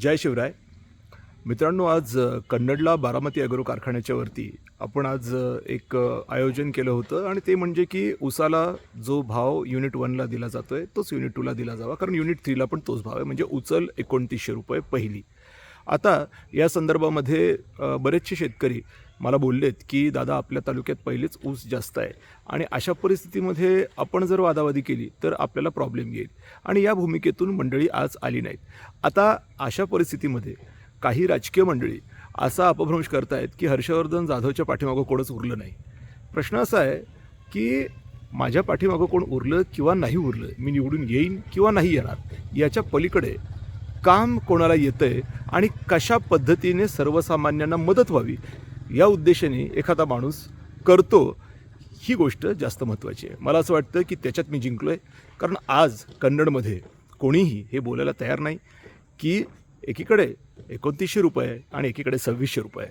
जय शिवराय. मित्रांनो आज कन्नडला बारामती ॲग्रो कारखान्याच्या वरती आपण आज एक आयोजन केलं होतं आणि ते म्हणजे की उसाला जो भाव युनिट वनला दिला जातो आहे तोच युनिट टूला दिला जावा. कारण युनिट थ्रीला पण तोच भाव आहे. म्हणजे उचल एकोणतीसशे रुपये पहिली. आता या संदर्भामध्ये बरेचसे शेतकरी मला बोललेत की दादा आपल्या तालुक्यात पहिलेच ऊस जास्त आहे. आणि अशा परिस्थितीमध्ये आपण जर वादावादी केली तर आपल्याला प्रॉब्लेम येईल. आणि या भूमिकेतून मंडळी आज आली नाहीत. आता अशा परिस्थितीमध्ये काही राजकीय मंडळी असा अपभ्रंश करतायत की हर्षवर्धन जाधवच्या पाठीमागं कोणच उरलं नाही. प्रश्न असा आहे की माझ्या पाठीमागं कोण उरलं किंवा नाही उरलं? मी निवडून येईन किंवा नाही येणार? याच्या पलीकडे काम कोणाला येतं आहे आणि कशा पद्धतीने सर्वसामान्यांना मदत व्हावी या उद्देशाने एखादा माणूस करतो ही गोष्ट जास्त महत्त्वाची आहे. मला असं वाटतं की त्याच्यात मी जिंकलो आहे कारण आज कन्नडमध्ये कोणीही हे बोलायला तयार नाही की एकीकडे एकोणतीसशे रुपये आणि एकीकडे सव्वीसशे रुपये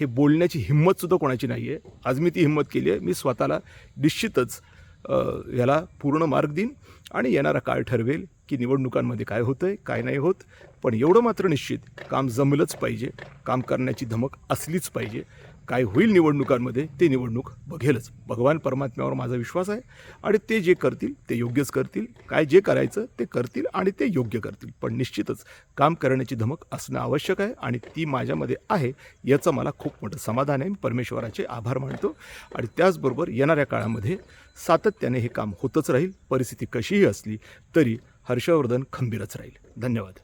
हे बोलण्याची हिंमतसुद्धा कोणाची नाही आहे आज मी ती हिंमत केली आहे. मी स्वतःला निश्चितच ह्याला पूर्ण मार्ग देईन आणि येणारा काळ ठरवेल. की निवडणुकांमध्ये काय होतं आहे काय नाही होत पण एवढं मात्र निश्चित काम जमलंच पाहिजे काम करण्याची धमक असलीच पाहिजे. काय होईल निवडणुकांमध्ये ते निवडणूक बघेलच. भगवान परमात्म्यावर माझा विश्वास आहे आणि ते जे करतील ते योग्यच करतील. काय जे करायचं ते करतील आणि ते योग्य करतील. पण निश्चितच काम करण्याची धमक असणं आवश्यक आहे आणि ती माझ्यामध्ये आहे याचं मला खूप मोठं समाधान आहे. मी परमेश्वराचे आभार मानतो आणि त्याचबरोबर येणाऱ्या काळामध्ये सातत्याने हे काम होतच राहील. परिस्थिती कशीही असली तरी हर्षवर्धन खंबीरच राहील. धन्यवाद.